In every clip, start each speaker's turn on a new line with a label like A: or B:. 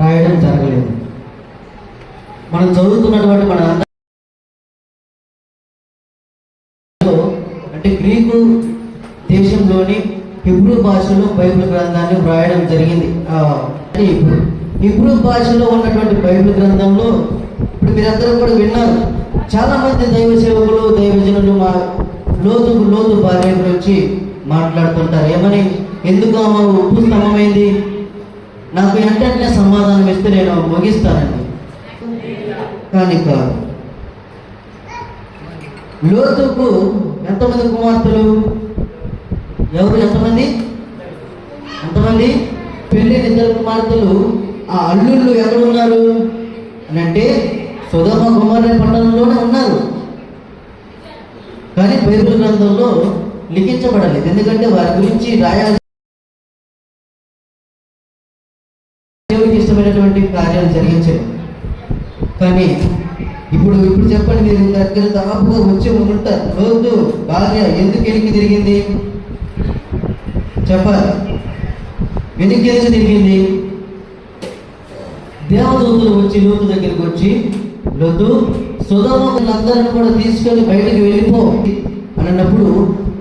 A: రాయడం జరగలేదు. మనం చదువుతున్నటువంటి మన అంటే గ్రీకు దేశంలోని హిబ్రూ భాషలో బైబిల్ గ్రంథాన్ని వ్రాయడం జరిగింది. హిబ్రూ భాషలో ఉన్నటువంటి బైబిల్ గ్రంథంలో ఇప్పుడు మీరందరూ కూడా విన్నారు. చాలా మంది దైవ సేవకులు దైవజనులు మా లోతు లోతు భార్య గురించి మాట్లాడుతుంటారు. ఏమని? ఎందుకు ఆమె ఉప్పు స్తంభమైంది నాకు వెంటనే సమాధానం ఇస్తే నేను ముగిస్తానండి. కానీ కాదు. లోతుకు ఎంతమంది కుమార్తెలు? ఎవరు ఎంతమంది? ఎంతమంది? పెళ్ళిన ఇద్దరు కుమార్తెలు. ఆ అల్లుళ్ళు ఎవరు ఉన్నారు? అని అంటే సుధమ కుమార్య పట్టణంలోనే ఉన్నారు. కానీ పేరు గ్రంథంలో లిఖించబడలేదు. ఎందుకంటే వారి గురించి రాయాలి ఇష్టమైనటువంటి కార్యాలు జరిగించారు కానీ ఇప్పుడు ఇప్పుడు చెప్పండి మీరు దగ్గర దాపుగా వచ్చే ఉంటారు రోజు భార్య ఎందుకు వెనక్కి తిరిగింది? చెప్పాలి. వెనక్కి ఎందుకు తిరిగింది? దేవదూతులు వచ్చి లోతు దగ్గరికి వచ్చి లోతు సుధమందరిని కూడా తీసుకొని బయటకు వెళ్ళిపో అన్నప్పుడు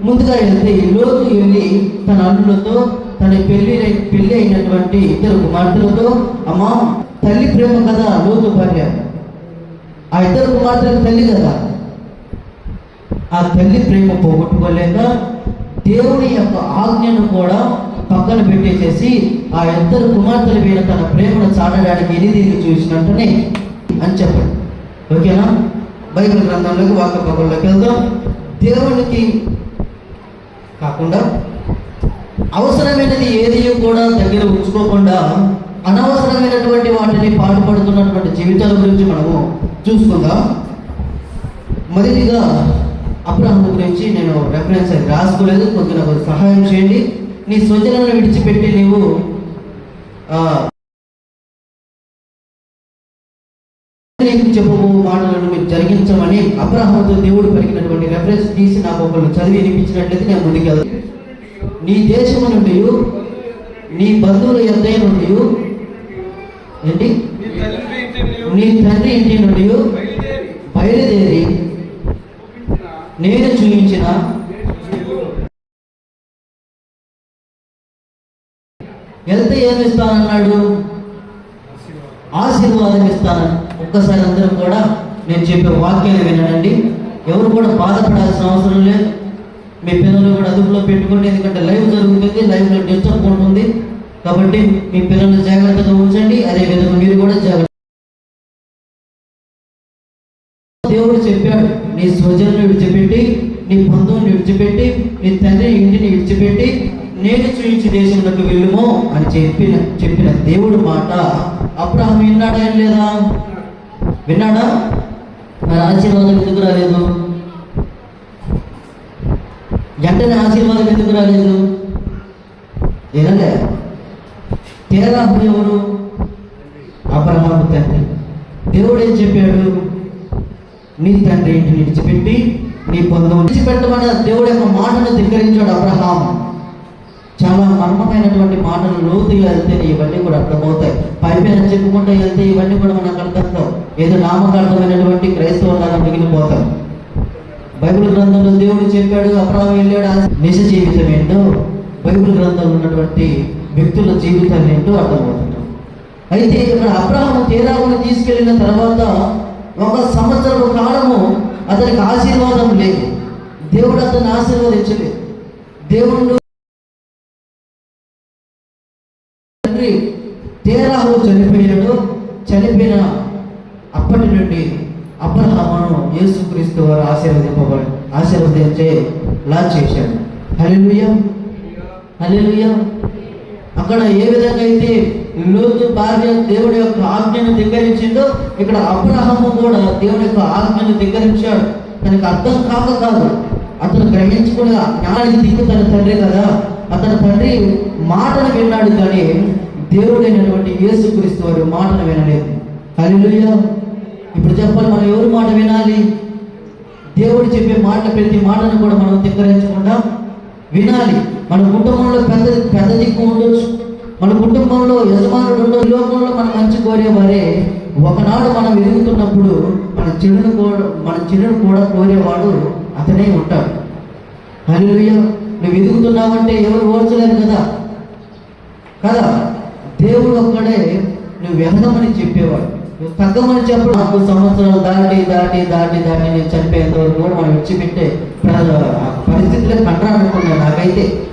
A: ముందుగా వెళ్తే ఈ లోతు వెళ్ళి తన అల్లులతో తన పెళ్ళి పెళ్ళి అయినటువంటి ఇద్దరు కుమార్తెలతో అమ్మా తల్లి ప్రేమ కదా లోతు భార్య. ఆ ఇద్దరు కుమార్తెలకు తల్లి కదా. ఆ తల్లి ప్రేమ పోగొట్టుకోలేక దేవుని యొక్క ఆజ్ఞను కూడా పక్కన పెట్టేసేసి ఆ ఇద్దరు కుమార్తెల మీద తన ప్రేమను చాటడానికి ఎనిదిరిగి చూసినట్టునే అని చెప్పండి. ఓకేనా? బైబిల్ గ్రంథంలోకి వాక్య పక్కల్లోకి వెళ్దాం. దేవునికి కాకుండా అవసరమైనది ఏది కూడా దగ్గర ఉంచుకోకుండా అనవసరమైనటువంటి వాటిని పాటుపడుతున్నటువంటి జీవితాల గురించి మనము చూసుకుందాం. మొదటిగా అబ్రహం గురించి నేను రెఫరెన్స్ అది రాసుకోలేదు. కొంచెం నాకు సహాయం చేయండి. నీ స్వజనలను విడిచిపెట్టి నీవు చెప్పు నీకు మాటలను మీరు జరిగించమని అబ్రహంతో దేవుడు పలికినటువంటి రెఫరెన్స్ తీసి నాకు ఒకళ్ళు చదివి వినిపించినట్లయితే నేను ముందుకెళ్తాను నీ దేశము నుండి నీ బంధువుల యొద్ద నుండి ఏంటి?
B: నీ తండ్రి
A: ఇంటి నుండి
B: బయలుదేరి
A: నేను చూపించిన వెళ్తే ఏమి ఇస్తానన్నాడు ఆశీర్వాదం ఇస్తాను. ఒక్కసారి అందరూ కూడా నేను చెప్పే వాక్యాలు వినండి. ఎవరు కూడా బాధపడాల్సిన అవసరం లేదు. మీ పిల్లలు కూడా అదుపులో పెట్టుకోండి ఎందుకంటే లైవ్ జరుగుతుంది లైవ్లో డిస్టర్బ్ ఉంటుంది. కాబట్టి మీ పిల్లలు జాగ్రత్తగా ఉంచండి అదే విధంగా మీరు కూడా జాగ్రత్త దేవుడు చెప్పాడు నీ స్వజనులు విడిచిపెట్టి నీ బంధువుని విడిచిపెట్టి నీ తండ్రి ఇంటిని విడిచిపెట్టి నేను చూయించి దేశంలోకి వెళ్ళుము అని చెప్పిన చెప్పిన దేవుడు మాట. అబ్రహం విన్నాడా ఏం లేదా? విన్నాడా? మరి ఆశీర్వాదం ఎందుకు రాలేదు? వెంటనే ఆశీర్వాదం ఎందుకు రాలేదు? ఏనండే తేరాహు ఎవరు? అబ్రహాము తండ్రి. దేవుడు ఏం చెప్పాడు? నీ తండ్రి ఇంటిని విడిచిపెట్టి నీ పొందం విడిచిపెట్టమన్న దేవుడు యొక్క మాటను ధిక్కరించాడు అబ్రహాం చాలా మర్మమైనటువంటి మాటలు లోతుగా వెళ్తే ఇవన్నీ కూడా అర్థమవుతాయి. పైపైన చెప్పుకుంటూ వెళ్తే ఇవన్నీ కూడా మనకు అర్థం ఏదో నామకార్థమైనటువంటి క్రైస్తవులాగా మిగిలిపోతాం బైబిల్ గ్రంథంలో దేవుడు చెప్పాడు అబ్రహాం వెళ్ళాడు నిజ జీవితం ఏంటో బైబిల్ గ్రంథంలో ఉన్నటువంటి వ్యక్తుల జీవితాలు ఏంటో అర్థమవుతుంది. అయితే ఇక్కడ అబ్రహాము తేరావును తీసుకెళ్ళిన తర్వాత ఒక సంవత్సరం కాలము అతనికి ఆశీర్వాదం లేదు. దేవుడు అతను ఆశీర్వదించలేదు. దేవుడు తండ్రి తేరాహు చనిపోయాడు. చనిపోయిన అప్పటి నుండి అబ్రహామును యేసుక్రీస్తు వారు ఆశీర్వదింపబడి ఆశీర్వదించే లా చేశాడు. హల్లెలూయా. హల్లెలూయా. అక్కడ ఏ విధంగా అయితే లోతు భార్య దేవుడి యొక్క ఆజ్ఞను ధిక్కరించిందో ఇక్కడ అబ్రహము కూడా దేవుడి యొక్క ఆజ్ఞను ధిక్కరించాడు తనకు అర్థం కాక కాదు. అతను గ్రహించుకుని జ్ఞానానికి దిక్కు తన తండ్రి కదా. అతని తండ్రి మాటను విన్నాడు కానీ దేవుడైనటువంటి యేసుక్రీస్తు వారి మాటను వినలేదు. హల్లెలూయా. ఇప్పుడు చెప్పాలి మనం ఎవరి మాట వినాలి? దేవుడు చెప్పే మాట ప్రతి మాటను కూడా మనం ధిక్కరించకుండా వినాలి. మన కుటుంబంలో పెద్ద పెద్ద దిక్కు ఉండొచ్చు. మన కుటుంబంలో యజమానుడు ఉండొచ్చు. లోకంలో మనం మంచి కోరేవారే ఒకనాడు మనం ఎదుగుతున్నప్పుడు మన చెడును కూడా మన చెడును కూడా కోరేవాడు అతనే ఉంటాడు. హల్లెలూయా. నువ్వు ఎదుగుతున్నావంటే ఎవరు ఓర్చలేరు కదా? కదా? దేవుడు ఒక్కడే నువ్వు ఎదగమని చెప్పేవాడు. తగ్గమని చెప్పడు నాకు సంవత్సరాలు దాటి దాటి దాటి దాటి నేను చనిపోయేంత వరకు కూడా మనం విడిచిపెట్టే ప్ర- ఆ పరిస్థితులే కంటారనుకున్నా నాకైతే.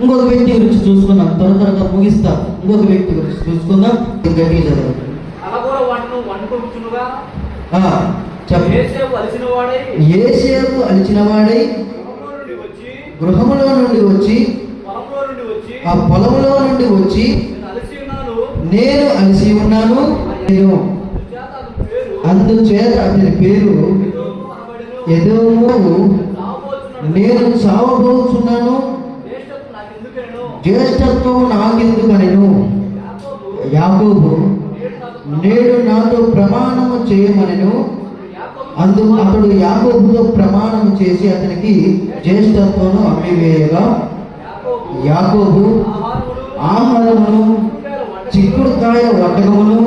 A: ఇంకొక వ్యక్తి గురించి చూసుకుందాం. త్వర త్వరగా ముగిస్తాం. ఇంకొక వ్యక్తి గురించి చూసుకుందాం. ఆ, చెప్పు.
C: ఏసేపు అలసిన వాడై?
A: ఏసేపు అలిచిన వాడై
C: గృహములో నుండి వచ్చి
A: వచ్చి?
C: పొలంలో నుండి వచ్చి నేను అలసి ఉన్నాను.
A: నేను
C: అందుచేత అతని పేరు
A: అందుచేత
C: ఎదోము.
A: నేను చావబోతున్నాను
C: జ్యేష్ఠత్వం నాకెందుకనెను? యాకోబు నేడు నాతో
A: ప్రమాణము చేయమనను.
C: అందు
A: అందుకు అతడు యాకోబుతో ప్రమాణం చేసి అతనికి జ్యేష్ఠత్వము అమ్మివేయగా.
C: యాకోబు ఆహారమును
A: చిక్కుడుకాయ వటకమును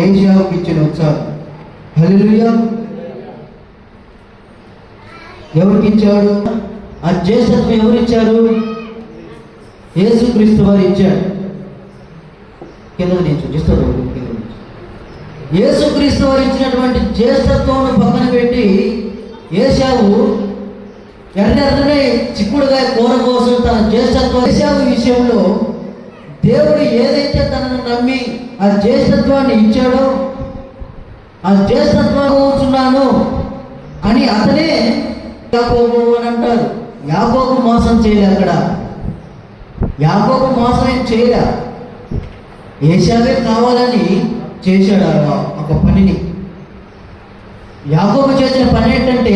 A: ఏషియాకు ఇచ్చిన వచ్చారు హల్లెలూయా. ఎవరికి ఇచ్చాడు ఆ జ్యేష్ఠత్వం ఎవరు ఇచ్చారు యేసుక్రీస్తు వారు ఇచ్చాడు కింద నేను చూపిస్తాను కింద యేసుక్రీస్తు వారు ఇచ్చినటువంటి జ్యేష్ఠత్వం పక్కన పెట్టి ఏషావు ఎర్రెర్రనే చిక్కుడుగా కూర కోసం తన జ్యేష్ఠత్వం ఏషావు విషయంలో దేవుడు ఏదైతే తనను నమ్మి ఆ జ్యేష్ఠత్వాన్ని ఇచ్చాడో ఆ జ్యేష్ఠత్వం కూర్చున్నాను అని అతనే యాకోబు అని అంటారు. యాకోబు మోసం చేయలే అక్కడ. యాకోబు మోసం ఏం చేయలే. ఏషావే కావాలని చేశాడు ఒక పనిని. యాకోబు చేసిన పని ఏంటంటే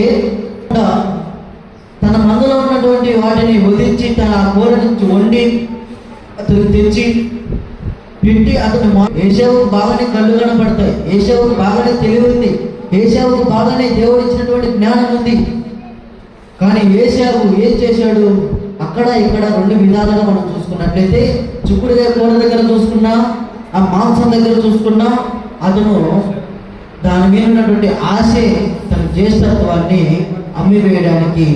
A: తన మందులో ఉన్నటువంటి వాటిని వదిలించి తన ఆ కూర నుంచి వండి అతను తెచ్చి పెట్టి అతను ఏషావుకు బాగానే కళ్ళు కనపడతాయి. ఏషావుకు బాగానే తెలివి ఉంది. ఏషావుకు బాగానే దేవుడు ఇచ్చినటువంటి జ్ఞానం ఉంది. కానీ ఏషావు ఏం చేశాడు? అక్కడ ఇక్కడ రెండు విధాలుగా మనం చూసుకున్నట్లయితే చుక్కుడుగా కూర దగ్గర చూసుకున్నా ఆ మాంసం దగ్గర చూసుకున్నా. అతను దాని మీద ఉన్నటువంటి ఆశే తన జ్యేష్ఠత్వాన్ని అమ్మివేయడానికి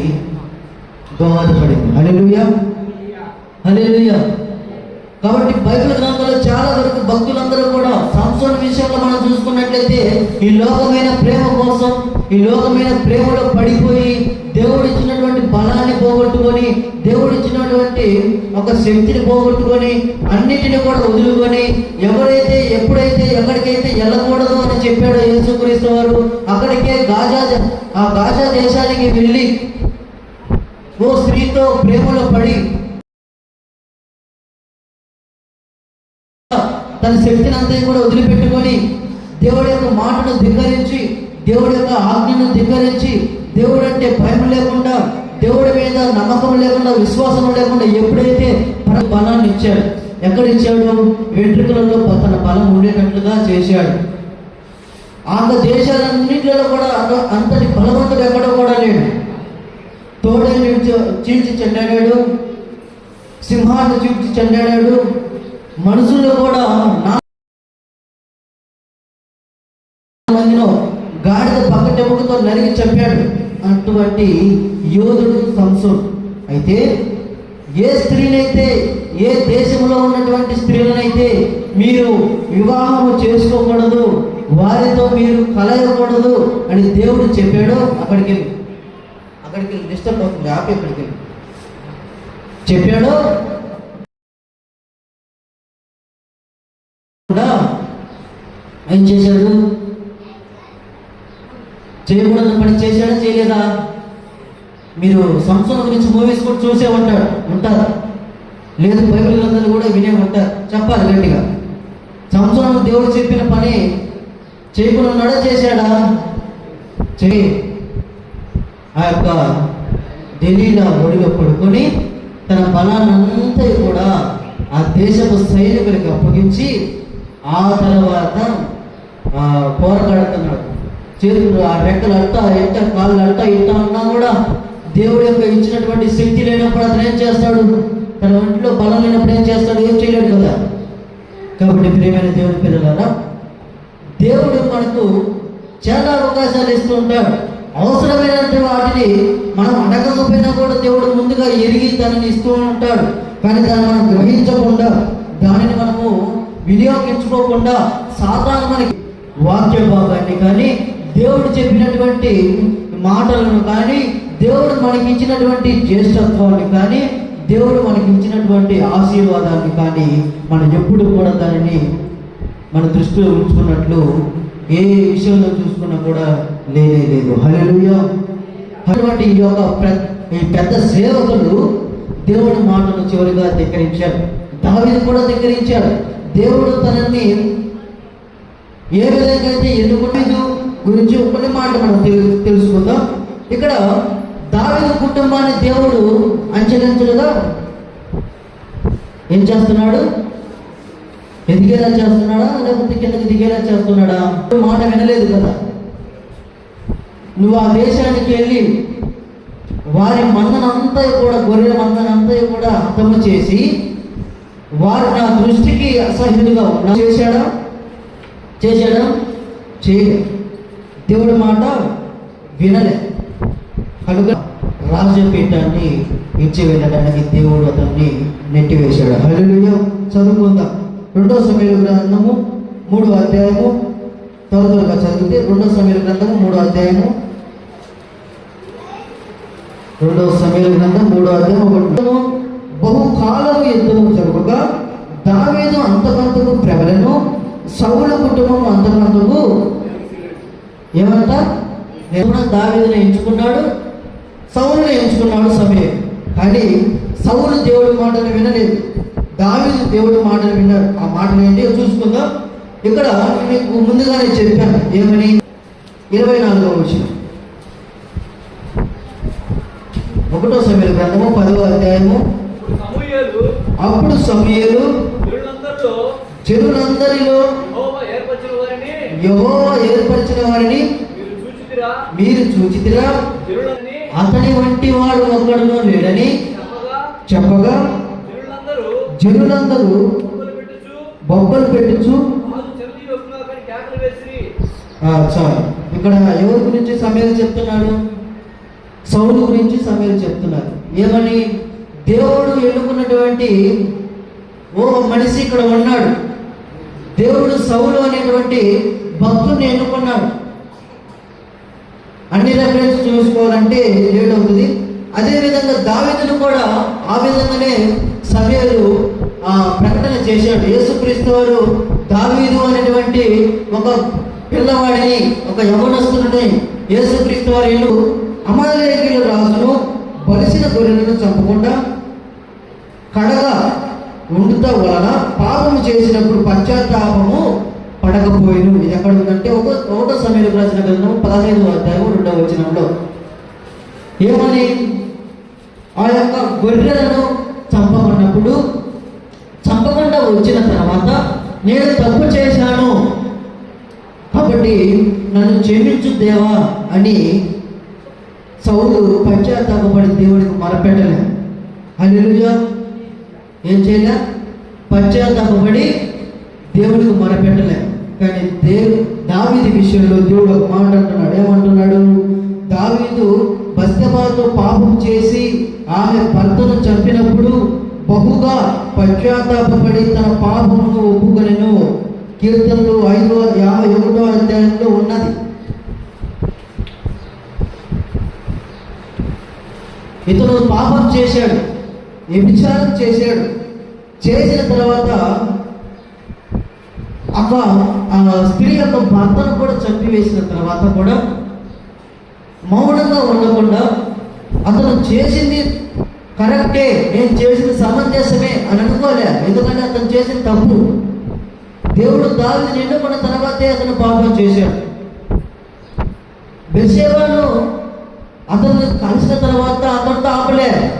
A: దోహదపడింది. హల్లెలూయా! హల్లెలూయా! కాబట్టి బైబిల్ గ్రంథంలో చాలా వరకు భక్తులందరూ కూడా సంసోన్ విషయంలో మనం చూసుకున్నట్లయితే ఈ లోకమైన ప్రేమ కోసం ఈ లోకమైన ప్రేమలో పడిపోయి దేవుడు ఇచ్చినటువంటి బలాన్ని పోగొట్టుకొని దేవుడు ఇచ్చినటువంటి ఒక శక్తిని పోగొట్టుకొని అన్నిటిని కూడా వదులుకొని ఎవరైతే ఎప్పుడైతే ఎక్కడికైతే వెళ్ళకూడదు అని చెప్పాడో యేసుక్రీస్తు వారు అక్కడికే గాజా ఆ గాజా దేశానికి వెళ్ళి ఓ స్త్రీతో ప్రేమలో పడి తన శక్తిని అంతా కూడా వదిలిపెట్టుకొని దేవుడి యొక్క మాటను ధిక్కరించి దేవుడి యొక్క ఆజ్ఞను ధిక్కరించి దేవుడు అంటే భయం లేకుండా దేవుడి మీద నమ్మకం లేకుండా విశ్వాసం లేకుండా ఎప్పుడైతే బలాన్ని ఇచ్చాడు ఎక్కడ ఇచ్చాడు వెంట్రుకలలో తన బలం ఉండేటట్లుగా చేశాడు. ఆ దేశాలన్నింటిలో కూడా అంత- అంతటి బలవంతుడు ఎక్కడ కూడా లేడు. తోడేళ్ళు చీల్చి చెండాడాడు? సింహాన్ని చీల్చి చెండాడాడు? మనుషులు కూడా నా గాడిద పక్కటెముకతో నరిగి చెప్పాడు అటువంటి యోధుడు సంసోన్. అయితే ఏ స్త్రీనైతే ఏ దేశంలో ఉన్నటువంటి స్త్రీలనైతే మీరు వివాహము చేసుకోకూడదు వారితో మీరు కలయకూడదు అని దేవుడు చెప్పాడు అక్కడికి వెళ్ళి. అక్కడికి వెళ్ళి డిస్టర్బ్ అవుతుంది ఆపి అక్కడికి చెప్పాడు కూడా ఏం చేశాడు? చేయకూడదు పని చేశాడా చేయలేదా? మీరు సంస్థల గురించి మూవీస్ కూడా చూసే ఉంటాడు ఉంటారు. లేదు బైబిల్ గ్రంథాలు కూడా వినే ఉంటారు. చెప్పాలి గట్టిగా. సంవత్సరం దేవుడు చెప్పిన పని చేయకుండా ఉన్నాడా చేశాడా? చేయి ఆ యొక్క ఢిల్లీలో ఒడిగా పడుకొని తన బలాన్నంతా కూడా ఆ దేశపు సైనికులకు అప్పగించి ఆ తర్వాత చేతులు ఆ రెక్కలు అట్టా ఎట్ట కాళ్ళు అట్టా ఎంత అన్నా కూడా దేవుడు యొక్క ఇచ్చినటువంటి శక్తి లేనప్పుడు అతను ఏం చేస్తాడు? తన ఒంట్లో బలం లేనప్పుడు ఏం చేస్తాడు? ఏం చేయలేడు కదా? కాబట్టి ప్రియమైన దేవుడి పిల్లలారా దేవుడు మనకు చాలా అవకాశాలు ఇస్తూ ఉంటాడు. అవసరమైనటువంటి వాటిని మనం అడగకపోయినా కూడా దేవుడు ముందుగా ఎరిగి దానిని ఇస్తూ ఉంటాడు. కానీ దాన్ని మనం గ్రహించకుండా దానిని మనము వినియోగించుకోకుండా సాధారణ మనకి వాక్య భాగాన్ని కానీ దేవుడు చెప్పినటువంటి మాటలను కానీ దేవుడు మనకి ఇచ్చినటువంటి జ్యేష్ఠత్వాన్ని కానీ దేవుడు మనకి ఇచ్చినటువంటి ఆశీర్వాదాన్ని కానీ మనం ఎప్పుడు కూడా దానిని మన దృష్టిలో ఉంచుకున్నట్లు ఏ విషయంలో చూసుకున్నా కూడా లేనే లేదు. హల్లెలూయా. అటువంటి ఈ యొక్క ప్ర- ఈ పెద్ద సేవకులు దేవుడి మాటను చివరిగా ధిక్కరించారు. దావిని కూడా ధిక్కరించాడు దేవుడు తనని ఏ విధంగా అయితే ఎన్నుకునేది గురించి కొన్ని మాట మనం తెలు తెలుసుకుందాం. ఇక్కడ దావీదు కుటుంబాన్ని దేవుడు అంచెలంచెలుగా ఏం చేస్తున్నాడు? ఎదిగేలా చేస్తున్నాడా? లేకపోతే కిందకి దిగేలా చేస్తున్నాడా? మాట వినలేదు కదా. నువ్వు ఆ దేశానికి వెళ్ళి వారి మందనంతా కూడా గొర్రెల మందనంతా కూడా హతము చేసి వారు నా దృష్టికి అసహ్యులుగా చేశాడా? చేశాడా? చేయలేదు. దేవుడి మాట వినలే. కనుక రాజపీఠాన్ని ఇచ్చి వెళ్ళడానికి దేవుడు అతన్ని నెట్టివేశాడు. హల్లెలూయా. చదువుకుందాం రెండో సమయ గ్రంథము మూడో అధ్యాయము త్వర త్వరగా చదివితే రెండో సమయ గ్రంథము మూడో అధ్యాయము. రెండో సమయ గ్రంథం మూడో అధ్యాయం ఒకటి. బహుకాలము యుద్ధము జరుగుగా దావీదు అంతకంతకు ప్రబలను సౌల కుటుంబం అంతకంతకు ఏమంట? దేవుడు దావీదుని ఎంచుకున్నాడు సౌలుని ఎంచుకున్నాడు సమయం కానీ సౌలు దేవుడి మాటను వినలేదు. దావీదు దేవుడి మాటను విన్నాడు ఆ మాటలు ఏంటి చూసుకుందాం. ఇక్కడ మీకు ముందుగానే చెప్పాను. ఏమని? ఇరవై నాలుగవ విషయం ఒకటో సమయ గ్రంథము పదవ అధ్యాయము.
C: సమూయేలు
A: అప్పుడు సమయలు
C: వీళ్ళందరిలో యెహోవా ఏర్పరిచిన వారిని మీరు చూచితిరా.
A: అతని వంటి వాడు ఒక్కడునో లేడని
C: చెప్పగా జనులందరూ
A: బొబ్బలు పెట్టుచు
C: రాజు చెల్లి ఒప్పుగా కానీ కేకలు వేసిరి
A: ఆ, చాలు ఇక్కడ ఎవరి గురించి సమయం చెప్తున్నాడు? సౌలు గురించి సమయం చెప్తున్నారు ఏమని? దేవుడు ఎన్నుకున్నటువంటి ఓ మనిషి ఇక్కడ ఉన్నాడు. దేవుడు సౌలు అనేటువంటి భక్తుడిని ఎన్నుకున్నాడు అన్ని రెఫరెన్స్ చూసుకోవాలంటే లేట్ అవుతుంది. అదేవిధంగా దావీదును కూడా ఆ విధంగానే సమయాలు ఆ, ప్రకటన చేశాడు. యేసుక్రీస్తు వారు దావీదు అనేటువంటి ఒక పిల్లవాడిని ఒక యవనస్తుడిని యేసుక్రీస్తు వారి ఇల్లు అమలేఖీల రాజును బలిసిన గొర్రెలను చంపకుండా కడగా ఉండుట వలన పాపము చేసినప్పుడు పశ్చాత్తాపము పడకపోయిను. ఇది ఎక్కడ ఉందంటే ఒక తోట సమయంలో రాసిన గ్రంథం పదహైదు అధ్యాయం రెండవ వచనంలో. ఏమని? ఆ యొక్క గొర్రెలను చంపమన్నప్పుడు చంపకుండా వచ్చిన తర్వాత నేను తప్పు చేశాను. కాబట్టి నన్ను క్షమించు దేవా అని సౌలు పశ్చాత్తాపడి దేవుడికి మరపెట్టలే. హల్లెలూయా. ఏం చేయలే? పశ్చాత్తాపడి దేవుడికి మరపెట్టలే. కానీ దేవు దావీది విషయంలో దేవుడు ఒక మాట అంటున్నాడు. ఏమంటున్నాడు? దావీదు బస్తమాతో పాపం చేసి ఆమె భర్తను చంపినప్పుడు బహుగా పశ్చాత్తాపడి తన పాపమును ఒప్పుకొనెను. కీర్తనలు ఐదో యాభై ఒకటో అధ్యాయంలో ఉన్నది. ఇతను పాపం చేశాడు వ్యభిచారం చేశాడు. చేసిన తర్వాత ఒక ఆ స్త్రీ యొక్క భర్తను కూడా చంపివేసిన తర్వాత కూడా మౌనంగా ఉండకుండా అతను చేసింది కరెక్టే నేను చేసింది సమంజసమే అని అనుకోలే. ఎందుకంటే అతను చేసిన తప్పు. దేవుడు దావిని నిండుకున్న తర్వాతే అతను పాపం చేశాడు. బెసేవాను అతను కలిసిన తర్వాత అతనితో ఆపలే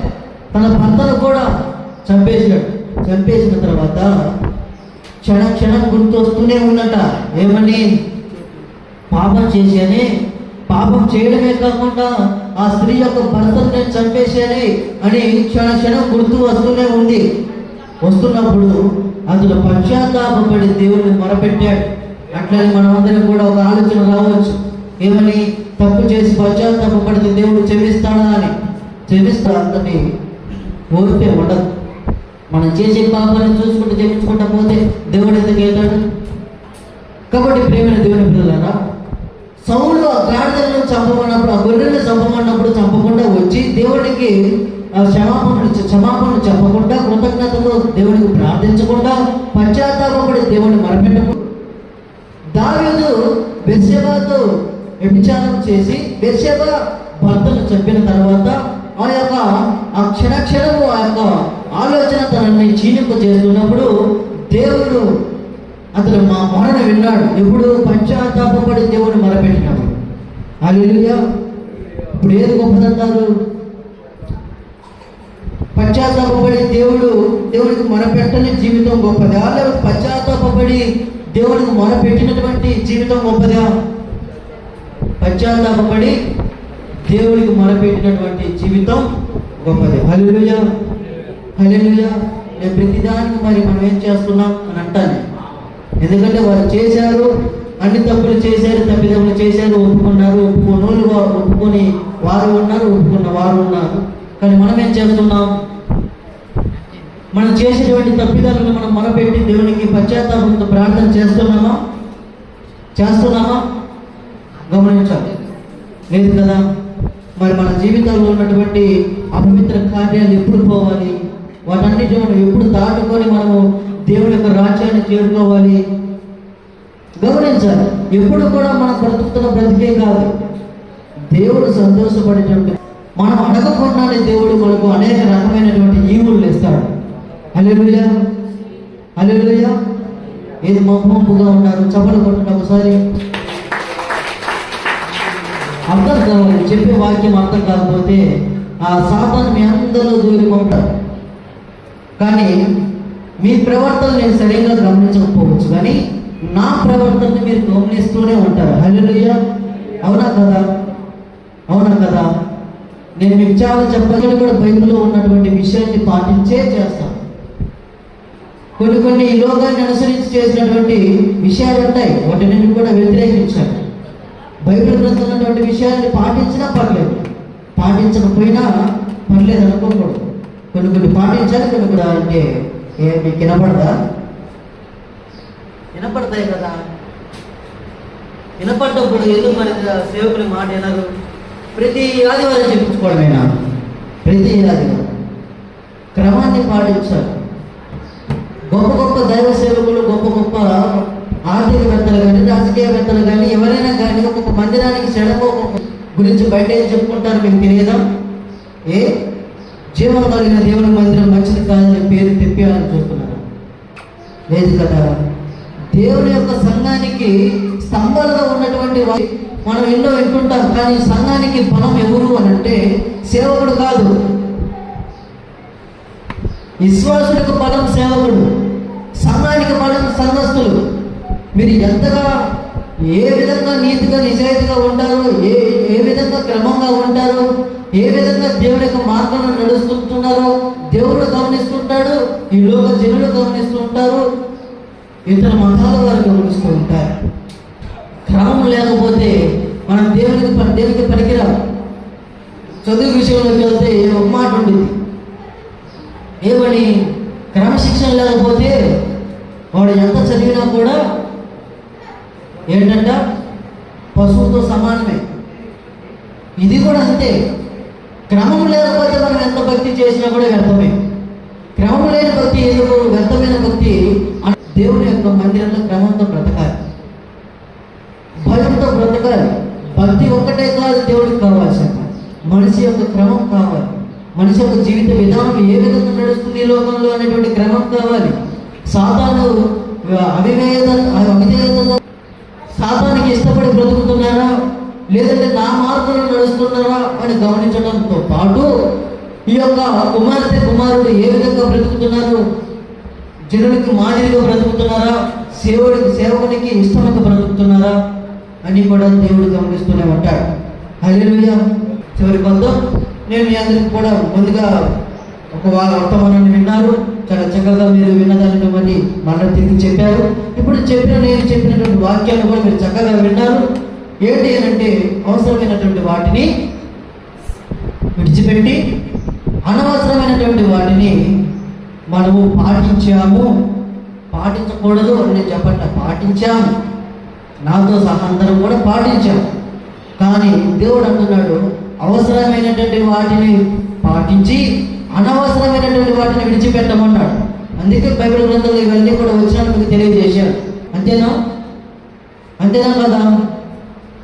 A: తన భర్తను కూడా చంపేశాడు. చంపేసిన తర్వాత క్షణ క్షణం గుర్తొస్తూనే ఉన్నట ఏమని? పాపం చేశానే పాపం చేయడమే కాకుండా ఆ స్త్రీ యొక్క భర్తను నేను చంపేశానే అని క్షణ క్షణం గుర్తు వస్తూనే ఉంది. వస్తున్నప్పుడు అందులో పశ్చాత్తాపడి దేవుడిని మొరపెట్టాడు. అట్లనే మనమందరం కూడా ఒక ఆలోచన రావచ్చు. ఏమని? తప్పు చేసి పశ్చాత్తాపడితే దేవుడు క్షమిస్తాడా అని. క్షమిస్తా అంతటి ఓర్పే ఉండదు. మనం చేసే పాపాలను చూసుకుంటూ క్షమించుకుంటా పోతే దేవుడు ఎందుకు వెళ్తాడు కాబట్టి ప్రేమైన దేవుని పిల్లలారా సౌలు ఆ గాడిదలను చంపమన్నప్పుడు ఆ గొర్రెలను చంపమన్నప్పుడు చంపకుండా వచ్చి దేవుడికి ఆ క్షమాపణలు క్షమాపణలు చెప్పకుండా కృతజ్ఞతతో దేవుడికి ప్రార్థించకుండా పశ్చాత్తాపడి దేవుడిని మరపెట్టకుండా దావీదు బెర్షెబాతో వ్యభిచారం చేసి బెర్షెబ భర్తను చెప్పిన తర్వాత ఆ యొక్క ఆ క్షణక్షణము ఆ యొక్క ఆలోచన తనని చీనింపు చేస్తున్నప్పుడు దేవుడు అతను మా మరణ విన్నాడు. ఎప్పుడు పశ్చాత్తాపడి దేవుడు మొరపెట్టినాడు. అల్లుగా ఇప్పుడు ఏది గొప్పదంటారు? పశ్చాత్తాపడి దేవుడు దేవుడికి మొరపెట్టని జీవితం గొప్పదా? లేకపోతే పశ్చాత్తాపడి దేవుడికి మొరపెట్టినటువంటి జీవితం గొప్పదా? పశ్చాత్తాపడి దేవుడికి మొరపెట్టినటువంటి జీవితం గొప్పది. అల్లుయా హలెలుయా నేను ప్రతిదానికి మరి మనం ఏం చేస్తున్నాం అని అంటాను. ఎందుకంటే వారు చేశారు అన్ని తప్పులు చేశారు తప్పిదప్పులు చేశారు ఒప్పుకున్నారు ఒప్పుకోనోళ్ళు వారు ఒప్పుకొని వారు ఉన్నారు ఒప్పుకున్న వారు ఉన్నారు. కానీ మనం ఏం చేస్తున్నాం? మనం చేసేటువంటి తప్పిదాలను మనం మొరపెట్టి దేవునికి పశ్చాత్తాపంతో ప్రార్థన చేస్తున్నామా? చేస్తున్నామా? గమనించాలి. లేదు కదా? మరి మన జీవితంలో ఉన్నటువంటి అపవిత్ర కార్యాలు ఎప్పుడు పోవాలి? వాటన్నిటి మనం ఎప్పుడు దాటుకొని మనము దేవుని యొక్క రాజ్యాన్ని చేరుకోవాలి? గమనించాలి. ఎప్పుడు కూడా మనం బ్రతుకుతున్న బ్రతికే కాదు. దేవుడు సంతోషపడేటువంటి మనం అడగకుండానే దేవుడు మనకు అనేక రకమైనటువంటి ఈవులు ఇస్తాడు అల్లెలుయా అల్లెలుయా ఏది మమ్మప్పుగా ఉన్నారు? చపలు కొట్టిన ఒకసారి. అర్థం కావాలి. చెప్పే వాక్యం అర్థం కాకపోతే ఆ సాతాన్ని మీ అందరిలో దూరి కానీ మీ ప్రవర్తన నేను సరిగ్గా గమనించకపోవచ్చు కానీ నా ప్రవర్తనని మీరు గమనిస్తూనే ఉంటారు. హల్లెలూయా. అవునా కదా? అవునా కదా? నేను మీకు చాలా చెప్పగలి కూడా బైబిల్లో ఉన్నటువంటి విషయాన్ని పాటించే చేస్తాను. కొన్ని కొన్ని ఈ లోకాన్ని అనుసరించి చేసినటువంటి విషయాలు ఉంటాయి. వాటిని కూడా వ్యతిరేకించాను. బైబిల్ గ్రంథంలో ఉన్నటువంటి విషయాన్ని పాటించినా పర్లేదు. పాటించకపోయినా పర్లేదు అనుకోకూడదు. కొన్ని కొన్ని పాటించాలి కొన్ని కూడా అంటే ఏ మీకు వినపడదా? వినపడతాయి కదా. వినపడ్డప్పుడు ఎందుకు మరి సేవకుని మాట వినరు? ప్రతి ఆదివారం చెప్పించుకోవడమేనా? ప్రతి ఆదివారం. క్రమాన్ని పాటించాలి. గొప్ప గొప్ప దైవ సేవకులు గొప్ప గొప్ప ఆర్థికవేత్తలు కానీ రాజకీయవేత్తలు కానీ ఎవరైనా కానీ ఒక్కొక్క మందిరానికి చెడపో గురించి బయట ఏం చెప్పుకుంటారు మీకు తెలియదా? ఏ? జీవం కలిగిన దేవుని మందిరం మంచిది కాదని పేరు తెప్పాలని చూస్తున్నారు లేదు కదా? దేవుని యొక్క సంఘానికి స్తంభాలుగా ఉన్నటువంటి వారి మనం ఎన్నో వింటుంటాం కానీ సంఘానికి బలం ఎవరు అని అంటే సేవకుడు కాదు. విశ్వాసుడికి బలం సేవకుడు సంఘానికి బలం సంఘస్థులు. మీరు ఎంతగా ఏ విధంగా నీతిగా నిజాయితీగా ఉంటారో ఏ ఏ విధంగా క్రమంగా ఉంటారో ఏ విధంగా దేవుడి యొక్క మార్గంలో నడుస్తుంటున్నారో దేవుడు గమనిస్తుంటాడు ఈ లోక జనులు గమనిస్తూ ఉంటారు ఇతర మతాల వారు గమనిస్తూ ఉంటారు. క్రమం లేకపోతే మనం దేవునికి దేవునికి పనికిరాం చదువు విషయంలోకి వెళ్తే ఒక మాట ఉండింది? ఏమని? క్రమశిక్షణ లేకపోతే వాడు ఎంత చదివినా కూడా ఏంటంట? పశువుతో సమానమే. ఇది కూడా అంతే. క్రమం లేకపోతే మనం ఎంత భక్తి చేసినా కూడా వ్యర్థమే. క్రమం లేని భక్తి ఎందుకు? వ్యర్థమైన భక్తి దేవుని యొక్క మందిరంలో క్రమంతో బ్రతకాలి. భయంతో బ్రతకాలి. భక్తి ఒక్కటే కాదు దేవుడికి కావాల్సిన మనిషి యొక్క క్రమం కావాలి. మనిషి యొక్క జీవిత విధానం ఏ విధంగా నడుస్తుంది ఈ లోకంలో అనేటువంటి క్రమం కావాలి. సాతాను అవివేద అవిధేయత సాతానికి ఇష్టపడి బ్రతుకుతున్నారా? లేదంటే నా మార్గంలో నడుస్తున్నారా అని గమనించడంతో పాటు ఈ యొక్క కుమార్తె కుమారుడు ఏ విధంగా బ్రతుకుతున్నారు? జనునికి మాదిరిగా బ్రతుకుతున్నారా? సేవుడికి సేవకునికి ఇష్టంగా బ్రతుకుతున్నారా? అని కూడా దేవుడు గమనిస్తూనే ఉంటాడు. హల్లెలూయా. చివరి కొంత నేను మీ అందరికి కూడా ముందుగా ఒక వారం వర్తమానాన్ని విన్నారు చాలా చక్కగా మీరు విన్నదాన్ని మరి మళ్ళీ తిరిగి చెప్పారు. ఇప్పుడు చెప్పిన నేను చెప్పినటువంటి వాక్యాలు కూడా మీరు చక్కగా విన్నారు. ఏంటి అని అంటే అవసరమైనటువంటి వాటిని విడిచిపెట్టి అనవసరమైనటువంటి వాటిని మనము పాటించాము. పాటించకూడదు అని నేను పాటించాము. నాతో సహా అందరం కూడా పాటించాము. కానీ దేవుడు అంటున్నాడు అవసరమైనటువంటి వాటిని పాటించి అనవసరమైనటువంటి వాటిని విడిచిపెట్టమన్నాడు. అందుకే బైబిల్ గ్రంథంలో ఇవన్నీ కూడా వచ్చినందుకు తెలియజేశాడు అంతేనా? అంతేనా కదా?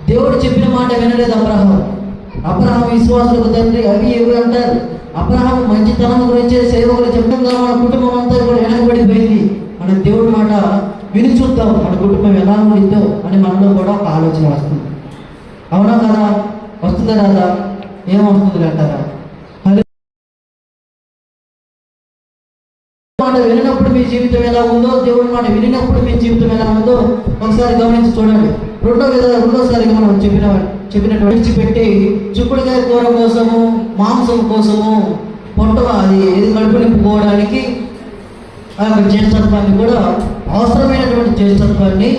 A: దేవుడు చెప్పిన మాట వినలేదు అబ్రహం. అబ్రహం విశ్వాసులకు తండ్రి అవి ఎవరు అంటారు? అబ్రహం మంచితనం గురించి సేవకులు గురించి చెప్పడంగా మన కుటుంబం అంతా కూడా వెనకబడిపోయింది మన దేవుడి మాట విని చూద్దాం. మన కుటుంబం ఎలా ఉండిందో అని మనలో కూడా ఒక ఆలోచన వస్తుంది. అవునా కదా? వస్తుందా రాదా ఏమవుతుంది అంటారా మాట వినినప్పుడు మీ జీవితం ఎలా ఉందో దేవుడి మాట వినినప్పుడు మీ జీవితం ఎలా ఉందో ఒకసారి గమనించి చూడండి. రెండో విధ రెండోసారిగా మనం చెప్పిన చెప్పినట్టు విడిచిపెట్టి చుక్కుడుకాయ కూర కోసము మాంసం కోసము పొట్ట అది ఏది కడుపు నింపుకోవడానికి ఆ యొక్క జ్యేష్ఠత్వాన్ని కూడా అవసరమైనటువంటి జ్యేష్ఠత్వాన్ని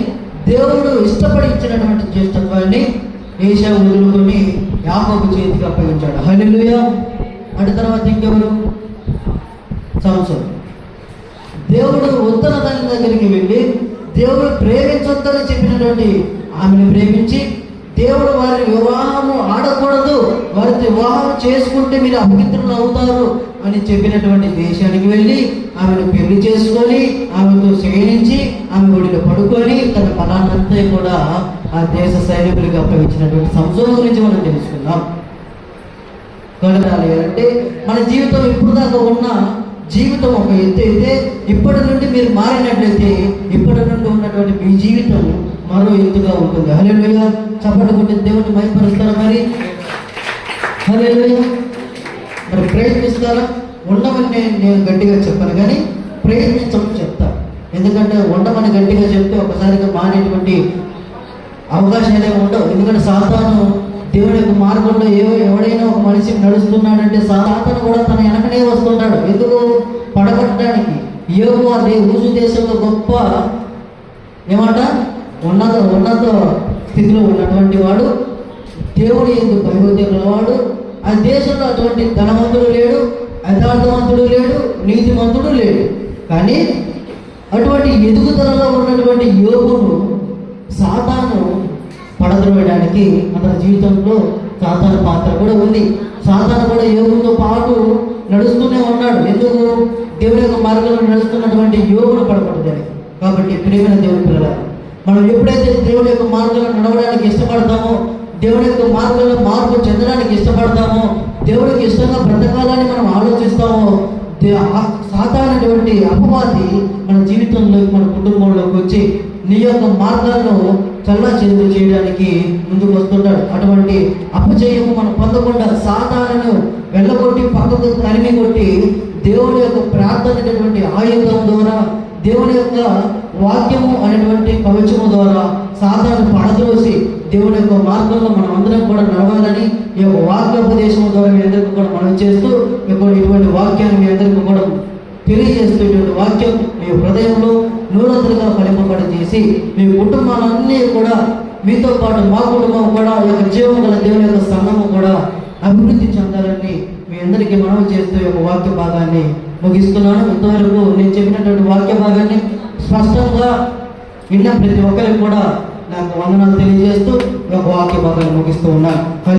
A: దేవుడు ఇష్టపడి ఇచ్చినటువంటి జ్యేష్ఠత్వాన్ని ఏషా వదులుకొని యాకోబు చేతికి అప్పగించాడు. హల్లెలూయా. అటు తర్వాత ఇంకెవరు? సంవత్సరం దేవుడు ఉత్తర తల్లి దగ్గరికి వెళ్ళి దేవుడు ప్రేమించొద్దని చెప్పినటువంటి ఆమెను ప్రేమించి దేవుడు వారి వివాహము ఆడకూడదు వారితో వివాహం చేసుకుంటే మీరు అపవిత్రులు అవుతారు అని చెప్పినటువంటి దేశానికి వెళ్ళి ఆమెను పెళ్ళి చేసుకొని ఆమెతో శయనించి ఆమె ఒడిలో పడుకొని తన పలానంతా కూడా ఆ దేశ సైనికులకు అప్పగించినటువంటి సంశోధన గురించి మనం తెలుసుకుందాం. కలగాలి అంటే మన జీవితం ఇప్పుడు దాకా ఉన్న జీవితం ఒక ఎత్తు అయితే ఇప్పటి నుండి మీరు మారినట్లయితే ఇప్పటి నుండి ఉన్నటువంటి మీ జీవితం మరో ఎత్తుగా ఉంటుంది. హల్లెలూయా. చప్పటి కొట్టి దేవుని మైపరుస్తారా మరి? హల్లెలూయా. మరి ప్రయత్నిస్తారా? ఉండమని నేను నేను గట్టిగా చెప్పను కానీ ప్రయత్నించమని చెప్తా. ఎందుకంటే ఉండమని గట్టిగా చెప్తే ఒకసారిగా మానేటువంటి అవకాశాలే ఉండవు. ఎందుకంటే సాతాను దేవుని యొక్క మార్గంలో ఏ ఎవడైనా ఒక మనిషి నడుస్తున్నాడంటే సాతాను కూడా తన వెనకనే వస్తుంటాడు. ఎందుకు? పడగొట్టడానికి. యోగు అదే ఊజు దేశంలో గొప్ప ఏమంట ఉన్నత ఉన్నత స్థితిలో ఉన్నటువంటి వాడు దేవుడు ఎందుకు భయభక్తులు ఉన్నవాడు ఆ దేశంలో అటువంటి ధనవంతుడు లేడు యథార్థవంతుడు లేడు నీతిమంతుడు లేడు. కానీ అటువంటి ఎదుగుదలలో ఉన్నటువంటి యోగును సాతాను పడద్రోయడానికి అతని జీవితంలో సాతాను పాత్ర కూడా ఉంది. సాతాను కూడా యోగుతో పాటు నడుస్తూనే ఉన్నాడు. ఎందుకు? దేవుని యొక్క మార్గంలో నడుస్తున్నటువంటి యోగును పడకూడదని కాబట్టి ప్రియమైన దేవుని పిల్లల మనం ఎప్పుడైతే దేవుని యొక్క మార్గంలో నడవడానికి ఇష్టపడతామో దేవుని యొక్క మార్గంలో మార్పు చెందడానికి ఇష్టపడతామో దేవుడికి ఇష్టంగా బ్రతకాలని మనం ఆలోచిస్తామో ఆ సాధారణటువంటి అపవాది మన జీవితంలోకి మన కుటుంబంలోకి వచ్చి నీ యొక్క మార్గాలను చల్లా చెందు చేయడానికి ముందుకు వస్తుంటాడు. అటువంటి అపజయము మనం పొందకుండా సాధారణను వెళ్ళగొట్టి పక్కకు తరిమి కొట్టి దేవుని యొక్క ప్రార్థన అనేటువంటి ఆయుధం ద్వారా దేవుని యొక్క వాక్యము అనేటువంటి కవచము ద్వారా సాధారణ పడద్రోసి దేవుని యొక్క మార్గంలో మనం అందరం కూడా నడవాలని ఈ యొక్క వాక్యోపదేశం ద్వారా మీ అందరికీ కూడా మనం చేస్తూ మీకు ఇటువంటి వాక్యాన్ని మీ అందరికీ కూడా తెలియజేస్తూ ఇటువంటి వాక్యం మీ హృదయంలో నూరంతలుగా ఫలింపబడి చేసి మీ కుటుంబాలన్నీ కూడా మీతో పాటు మా కుటుంబం కూడా ఈ యొక్క జీవం గల దేవుని యొక్క సంఘము కూడా అభివృద్ధి చెందాలని మీ అందరికీ మనం చేస్తూ ఈ యొక్క వాక్య భాగాన్ని ముగిస్తున్నాను. ఇంతవరకు నేను చెప్పినటువంటి వాక్య భాగాన్ని స్పష్టంగా విన్న ప్రతి ఒక్కరికి కూడా నాకు వందనాలు తెలియజేస్తూ ఒక వాక్య భాగాన్ని ముగిస్తూ ఉన్నాను.